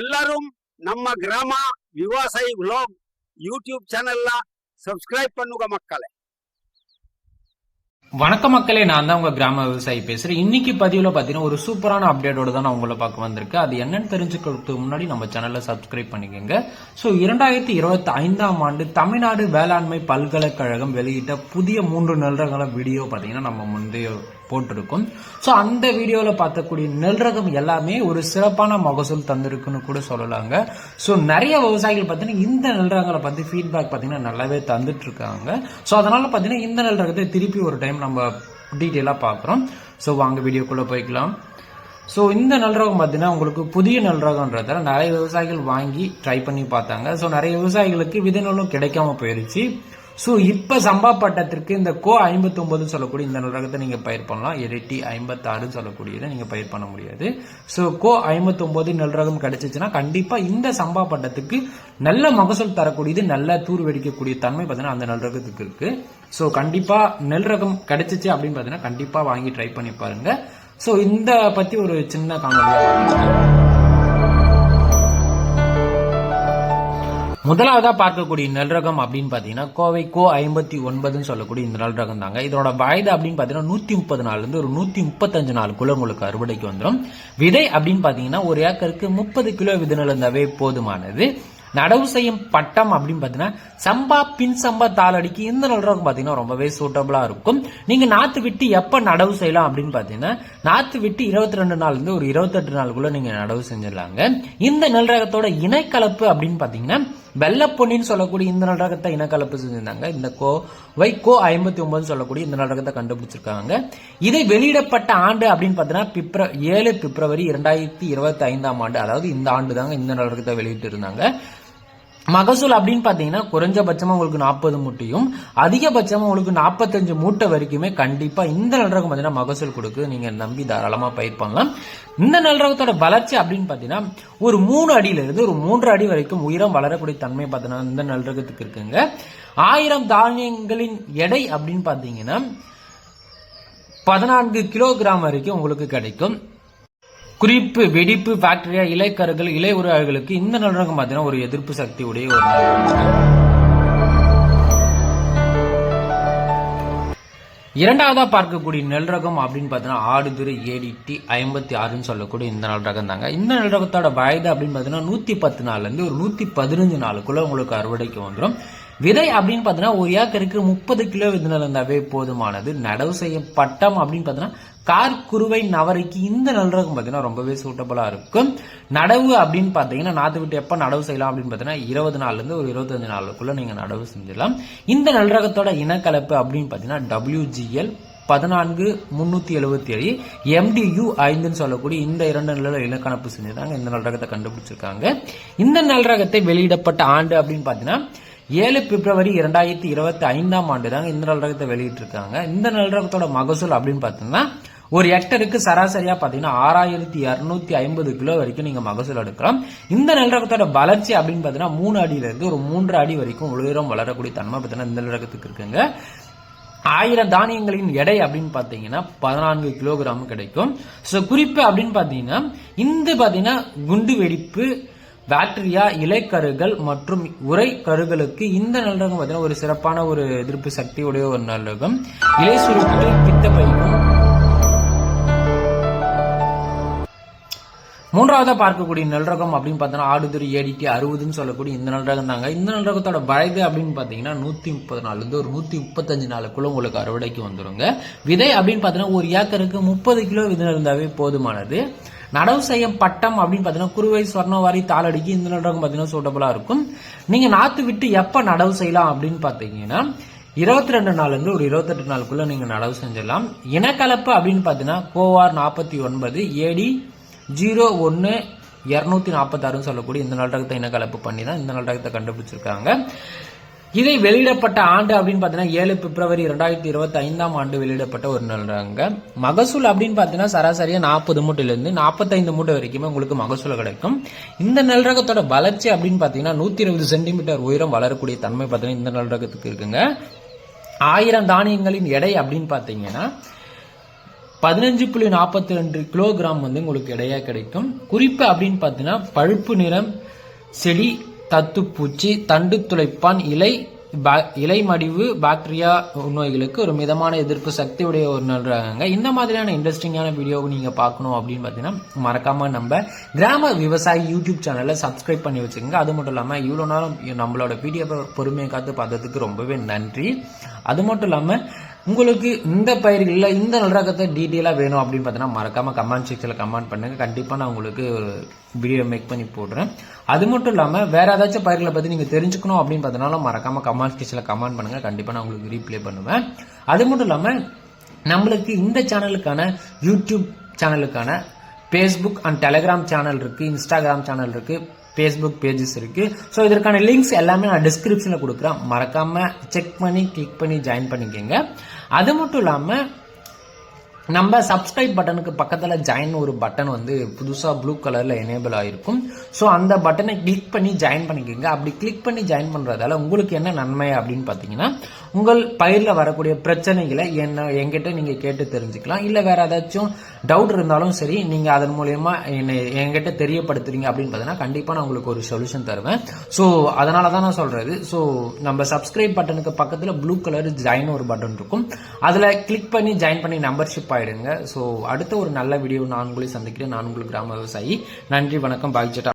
ಎಲ್ಲರೂ ನಮ್ಮ ಗ್ರಾಮ ವಿವಾಸಾಯಿ ವ್ಲಾಗ್ ಯೂಟ್ಯೂಬ್ ಚಾನೆಲ್ನ ಸಬ್ಸ್ಕ್ರೈಬ್ பண்ணுங்க மக்களே வணக்கம் மக்களே நான் தான் உங்க கிராம விவசாயி பேசுறேன் இன்னைக்கு பதிவுல பாத்தீங்கன்னா ஒரு சூப்பரான அப்டேட்டோட தான் நான் உங்களை பார்க்க வந்திருக்கேன் அது என்னன்னு தெரிஞ்சுக்கிறதுக்கு முன்னாடி நம்ம சேனலை சப்ஸ்கிரைப் பண்ணிக்கோங்க ஸோ இரண்டாயிரத்தி இருபத்தி ஐந்தாம் ஆண்டு தமிழ்நாடு வேளாண்மை பல்கலைக்கழகம் வெளியிட்ட புதிய மூன்று நெல்ரகங்கள வீடியோ பாத்தீங்கன்னா நம்ம முந்தைய போட்டிருக்கும் ஸோ அந்த வீடியோவில் பார்க்கக்கூடிய நெல் ரகம் எல்லாமே ஒரு சிறப்பான மகசூல் தந்திருக்குன்னு கூட சொல்லலாங்க. ஸோ நிறைய விவசாயிகள் பார்த்தீங்கன்னா இந்த நெல் ரகங்களை பற்றி ஃபீட்பேக் பார்த்தீங்கன்னா நல்லாவே தந்துட்டுருக்காங்க. ஸோ அதனால் பார்த்தீங்கன்னா இந்த நெல் ரகத்தை திருப்பி ஒரு டைம் நம்ம டீட்டெயிலாக பார்க்குறோம். ஸோ வாங்க வீடியோக்குள்ளே போய்க்கலாம். ஸோ இந்த நல்ரகம் பார்த்தீங்கன்னா உங்களுக்கு புதிய நெல் நிறைய விவசாயிகள் வாங்கி ட்ரை பண்ணி பார்த்தாங்க. ஸோ நிறைய விவசாயிகளுக்கு விதை நூலும் கிடைக்காம போயிருச்சு. ஸோ இப்போ சம்பா பட்டத்திற்கு இந்த கோ ஐம்பத்தி சொல்லக்கூடிய இந்த நெல் ரகத்தை நீங்கள் பயிர் பண்ணலாம். எரட்டி ஐம்பத்தாறுன்னு சொல்லக்கூடியதை நீங்கள் பயிர் பண்ண முடியாது. ஸோ கோ ஐம்பத்தொம்பது நெல் ரகம் கிடைச்சிச்சுன்னா கண்டிப்பாக இந்த சம்பா பட்டத்துக்கு நல்ல மகசூல் தரக்கூடியது நல்ல தூர் வெடிக்கக்கூடிய தன்மை பார்த்தீங்கன்னா அந்த நெல் ரகத்துக்கு இருக்குது ஸோ கண்டிப்பாக நெல் ரகம் கிடைச்சிச்சு அப்படின்னு பார்த்தீங்கன்னா கண்டிப்பாக வாங்கி ட்ரை பண்ணி பாருங்கள் ஸோ இந்த பற்றி ஒரு சின்ன காணொலியாக முதலாவதாக பார்க்கக்கூடிய நெல் ரகம் அப்படின்னு பார்த்தீங்கன்னா கோவை கோ ஐம்பத்தி ஒன்பதுன்னு சொல்லக்கூடிய இந்த நல் ரகம் தாங்க. இதோட வயது அப்படின்னு பார்த்தீங்கன்னா நூற்றி முப்பது நாள்லேருந்து ஒரு நூற்றி முப்பத்தஞ்சு நாளுக்குள்ள உங்களுக்கு அறுவடைக்கு வந்துடும் விதை அப்படின்னு பார்த்தீங்கன்னா ஒரு ஏக்கருக்கு முப்பது கிலோ விதை இருந்தாவே போதுமானது. நடவு செய்யும் பட்டம் அப்படின்னு பார்த்தீங்கன்னா சம்பா பின் சம்பா தாளடிக்கு இந்த நல்ரகம் பார்த்தீங்கன்னா ரொம்பவே சூட்டபுளாக இருக்கும். நீங்கள் நாற்று விட்டு எப்போ நடவு செய்யலாம் அப்படின்னு பார்த்தீங்கன்னா நாற்று விட்டு இருபத்தி ரெண்டு நாள்லேருந்து ஒரு இருபத்தெட்டு நாளுக்குள்ளே நீங்கள் நடவு செஞ்சிடலாங்க. இந்த நெல் ரகத்தோட இணைக்கலப்பு அப்படின்னு பார்த்தீங்கன்னா வெள்ளப்பொன்னின்னு சொல்லக்கூடிய இந்த நல் ரகத்தை இனக்கலப்பு செஞ்சிருந்தாங்க. இந்த கோ வை கோ ஐம்பத்தி ஒன்பது சொல்லக்கூடிய இந்த நல் ரகத்தை கண்டுபிடிச்சிருக்காங்க. இதை வெளியிடப்பட்ட ஆண்டு அப்படின்னு பார்த்தீங்கன்னா பிப்ர ஏழு பிப்ரவரி இரண்டாயிரத்தி இருபத்தி ஐந்தாம் ஆண்டு அதாவது இந்த ஆண்டு தாங்க இந்த நல் ரகத்தை வெளியிட்டு இருந்தாங்க மகசூல் அப்படின்னு பார்த்தீங்கன்னா குறைஞ்சபட்சமா உங்களுக்கு நாற்பது மூட்டையும் அதிகபட்சமா உங்களுக்கு நாற்பத்தஞ்சு மூட்டை வரைக்குமே கண்டிப்பா இந்த நல்ரகம் பாத்தீங்கன்னா மகசூல் கொடுக்கு நீங்க நம்பி தாராளமா பயிர் பண்ணலாம். இந்த நல்ரகத்தோட வளர்ச்சி அப்படின்னு பாத்தீங்கன்னா ஒரு மூணு அடியில இருந்து ஒரு மூன்று அடி வரைக்கும் உயரம் வளரக்கூடிய தன்மை பார்த்தீங்கன்னா இந்த நல்ரகத்துக்கு இருக்குங்க. ஆயிரம் தானியங்களின் எடை அப்படின்னு பாத்தீங்கன்னா பதினான்கு கிலோகிராம் வரைக்கும் உங்களுக்கு கிடைக்கும். குறிப்பு வெடிப்பு பாக்டீரியா இலைக்கருகள் இலை உருவாய்களுக்கு இந்த நல்ரகம் பார்த்தீங்கன்னா ஒரு எதிர்ப்பு சக்தி உடைய ஒரு இரண்டாவதா பார்க்கக்கூடிய நெல் ரகம் அப்படின்னு பார்த்தீங்கன்னா ஆடுதுறை ஏடிடி ஐம்பத்தி ஆறுன்னு சொல்லக்கூடிய இந்த நெல் ரகம் தாங்க. இந்த நெல் ரகத்தோட வயது அப்படின்னு பார்த்தீங்கன்னா நூத்தி பத்து நாள்ல இருந்து ஒரு நூத்தி பதினஞ்சு நாளுக்குள்ள உங்களுக்கு அறுவடைக்கு வந்துடும் விதை அப்படின்னு பார்த்தீங்கன்னா ஒரு ஏக்கருக்கு முப்பது கிலோ விதை இருந்தாவே போதுமானது. நடவு செய்ய பட்டம் அப்படின்னு பார்த்தீங்கன்னா கார் குருவை நவரைக்கு இந்த நல்ரகம் பார்த்தீங்கன்னா ரொம்பவே சூட்டபுளாக இருக்கும். நடவு அப்படின்னு பார்த்தீங்கன்னா நாத்து விட்டு எப்போ நடவு செய்யலாம் அப்படின்னு பார்த்தீங்கன்னா இருபது நாள்லேருந்து ஒரு இருபத்தஞ்சு நாளுக்குள்ளே நீங்கள் நடவு செஞ்சிடலாம். இந்த நல்ரகத்தோட இனக்கலப்பு அப்படின்னு பார்த்தீங்கன்னா டபிள்யூஜிஎல் பதினான்கு முன்னூத்தி எழுபத்தி ஏழு எம்டியு ஐந்துன்னு சொல்லக்கூடிய இந்த இரண்டு நிலையில இலக்கணப்பு செஞ்சிருக்காங்க. இந்த நல்ரகத்தை கண்டுபிடிச்சிருக்காங்க. இந்த நல்ரகத்தை வெளியிடப்பட்ட ஆண்டு அப்படின்னு பார்த்தீங்கன்னா ஏழு பிப்ரவரி இரண்டாயிரத்தி இருபத்தி ஐந்தாம் ஆண்டு தாங்க இந்த நல்ரகத்தை வெளியிட்டிருக்காங்க. இந்த நல்ரகத்தோட மகசூல் அப்படின்னு பார்த்தீங்கன்னா ஒரு ஹெக்டருக்கு சராசரியாக பார்த்தீங்கன்னா ஆறாயிரத்தி இரநூத்தி ஐம்பது கிலோ வரைக்கும் நீங்கள் மகசூல் எடுக்கலாம். இந்த நெல்ரகத்தோட வளர்ச்சி அப்படின்னு பார்த்தீங்கன்னா மூணு அடியிலேருந்து ஒரு மூன்று அடி வரைக்கும் உயரம் வளரக்கூடிய தன்மை பார்த்தீங்கன்னா இந்த நெல்ரகத்துக்கு இருக்குங்க. ஆயிரம் தானியங்களின் எடை அப்படின்னு பார்த்தீங்கன்னா பதினான்கு கிலோகிராம் கிடைக்கும். ஸோ குறிப்பு அப்படின்னு பார்த்தீங்கன்னா இந்த பார்த்தீங்கன்னா குண்டு வெடிப்பு பாக்டீரியா இலைக்கருகள் மற்றும் உரை கருகளுக்கு இந்த நல்லரகம் பார்த்தீங்கன்னா ஒரு சிறப்பான ஒரு எதிர்ப்பு சக்தி உடைய ஒரு நல்லரகம் இலை பித்த பிரைமணம் மூன்றாவதா பார்க்கக்கூடிய நல்ரகம் அப்படின்னு பார்த்தோன்னா ஆடுதுறை ஏடிடி அறுபதுன்னு சொல்லக்கூடிய இந்த நல்ரகம் தாங்க. இந்த நல்ரகத்தோட வயது அப்படின்னு பார்த்தீங்கன்னா நூற்றி முப்பது நாள்ல இருந்து ஒரு நூற்றி முப்பத்தஞ்சு நாளுக்குள்ள உங்களுக்கு அறுவடைக்கு வந்துருங்க. விதை அப்படின்னு பார்த்தீங்கன்னா ஒரு ஏக்கருக்கு முப்பது கிலோ விதை இருந்தாவே போதுமானது. நடவு செய்யும் பட்டம் அப்படின்னு பார்த்தீங்கன்னா குருவை சொர்ணவாரி தாளடிக்கு இந்த நல்ரகம் பார்த்தீங்கன்னா சூட்டபுளாக இருக்கும். நீங்கள் நாற்று விட்டு எப்போ நடவு செய்யலாம் அப்படின்னு பார்த்தீங்கன்னா இருபத்தி ரெண்டு நாள்லேருந்து ஒரு இருபத்தெட்டு நாளுக்குள்ளே நீங்கள் நடவு செஞ்சிடலாம். இனக்கலப்பு அப்படின்னு பார்த்தீங்கன்னா கோவார் நாற்பத்தி ஒன்பது ஏடி ஜீரோ ஒன்று இரநூத்தி நாற்பத்தாறுன்னு சொல்லக்கூடிய இந்த நல்ரகத்தை இனக்கலப்பு பண்ணி தான் இந்த நல்ரகத்தை கண்டுபிடிச்சிருக்காங்க. இதை வெளியிடப்பட்ட ஆண்டு அப்படின்னு பார்த்தீங்கன்னா ஏழு பிப்ரவரி ரெண்டாயிரத்தி இருபத்தி ஐந்தாம் ஆண்டு வெளியிடப்பட்ட ஒரு நல்ரங்க மகசூல் அப்படின்னு பார்த்தீங்கன்னா சராசரியாக நாற்பது மூட்டையிலேருந்து நாற்பத்தைந்து மூட்டை வரைக்குமே உங்களுக்கு மகசூல் கிடைக்கும். இந்த நல்ரகத்தோட வளர்ச்சி அப்படின்னு பார்த்தீங்கன்னா நூற்றி இருபது சென்டிமீட்டர் உயரம் வளரக்கூடிய தன்மை பார்த்தீங்கன்னா இந்த நல்ரகத்துக்கு இருக்குங்க. ஆயிரம் தானியங்களின் எடை அப்படின்னு பார்த்தீங்கன்னா பதினஞ்சு புள்ளி நாற்பத்தி ரெண்டு கிலோகிராம் வந்து உங்களுக்கு எடையா கிடைக்கும். குறிப்பு அப்படின்னு பார்த்தீங்கன்னா பழுப்பு நிறம் செடி தத்துப்பூச்சி தண்டு துளைப்பான் இலை பா- இலை மடிவு பாக்டீரியா நோய்களுக்கு ஒரு மிதமான எதிர்ப்பு சக்தி உடைய ஒரு நல்றாங்க இந்த மாதிரியான இன்ட்ரெஸ்டிங்கான வீடியோவை நீங்கள் பார்க்கணும் அப்படின்னு பார்த்தீங்கன்னா மறக்காம நம்ம கிராம விவசாயி யூடியூப் சேனலை சப்ஸ்கிரைப் பண்ணி வச்சுக்கோங்க. அது மட்டும் இல்லாமல் இவ்வளோ நேரம் நம்மளோட வீடியோ பொறுமையை காத்து பார்த்ததுக்கு ரொம்பவே நன்றி. அது மட்டும் இல்லாமல் உங்களுக்கு இந்த பயிர்களில் இந்த நல்லரகத்தை டீட்டெயிலாக வேணும் அப்படின்னு பார்த்தீங்கன்னா மறக்காமல் கமெண்ட் செக்ஷனில் கமெண்ட் பண்ணுங்கள் கண்டிப்பாக நான் உங்களுக்கு வீடியோ மேக் பண்ணி போடுறேன். அது மட்டும் இல்லாமல் வேற ஏதாச்சும் பயிர்களை பற்றி நீங்கள் தெரிஞ்சுக்கணும் அப்படின்னு பார்த்தீங்கன்னா மறக்காம கமெண்ட் செக்ஷனில் கமெண்ட் பண்ணுங்கள் கண்டிப்பாக நான் உங்களுக்கு ரீப்ளே பண்ணுவேன். அது மட்டும் இல்லாமல் நம்மளுக்கு இந்த சேனலுக்கான யூடியூப் சேனலுக்கான ஃபேஸ்புக் அண்ட் டெலிகிராம் சேனல் இருக்குது இன்ஸ்டாகிராம் சேனல் இருக்குது ஃபேஸ்புக் பேஜஸ் இருக்குது ஸோ இதற்கான லிங்க்ஸ் எல்லாமே நான் டிஸ்கிரிப்ஷனில் கொடுக்குறேன். மறக்காமல் செக் பண்ணி கிளிக் பண்ணி ஜாயின் பண்ணிக்கோங்க. அது மட்டும் இல்லாமல் நம்ம சப்ஸ்கிரைப் பட்டனுக்கு பக்கத்தில் ஜாயின் ஒரு பட்டன் வந்து புதுசாக ப்ளூ கலரில் எனேபிள் ஆகிருக்கும் ஸோ அந்த பட்டனை கிளிக் பண்ணி ஜாயின் பண்ணிக்கோங்க. அப்படி கிளிக் பண்ணி ஜாயின் பண்ணுறதால உங்களுக்கு என்ன நன்மை அப்படின்னு பார்த்தீங்கன்னா உங்கள் பயிரில் வரக்கூடிய பிரச்சனைகளை என்ன என்கிட்ட நீங்கள் கேட்டு தெரிஞ்சுக்கலாம். இல்லை வேறு ஏதாச்சும் டவுட் இருந்தாலும் சரி நீங்கள் அதன் மூலயமா என்னை என்கிட்ட தெரியப்படுத்துறீங்க அப்படின்னு பார்த்தீங்கன்னா கண்டிப்பாக நான் உங்களுக்கு ஒரு சொல்யூஷன் தருவேன். ஸோ அதனால தான் நான் சொல்கிறது ஸோ நம்ம சப்ஸ்கிரைப் பட்டனுக்கு பக்கத்தில் ப்ளூ கலர் ஜாயின் ஒரு பட்டன் இருக்கும். அதில் கிளிக் பண்ணி ஜாயின் பண்ணி மெம்பர்ஷிப் ஆகிடுங்க ஸோ அடுத்த ஒரு நல்ல வீடியோ நான் உங்களை சந்திக்கிறேன். நான் உங்களுக்கு கிராம விவசாயி. நன்றி வணக்கம். பாய்ச்சட்டா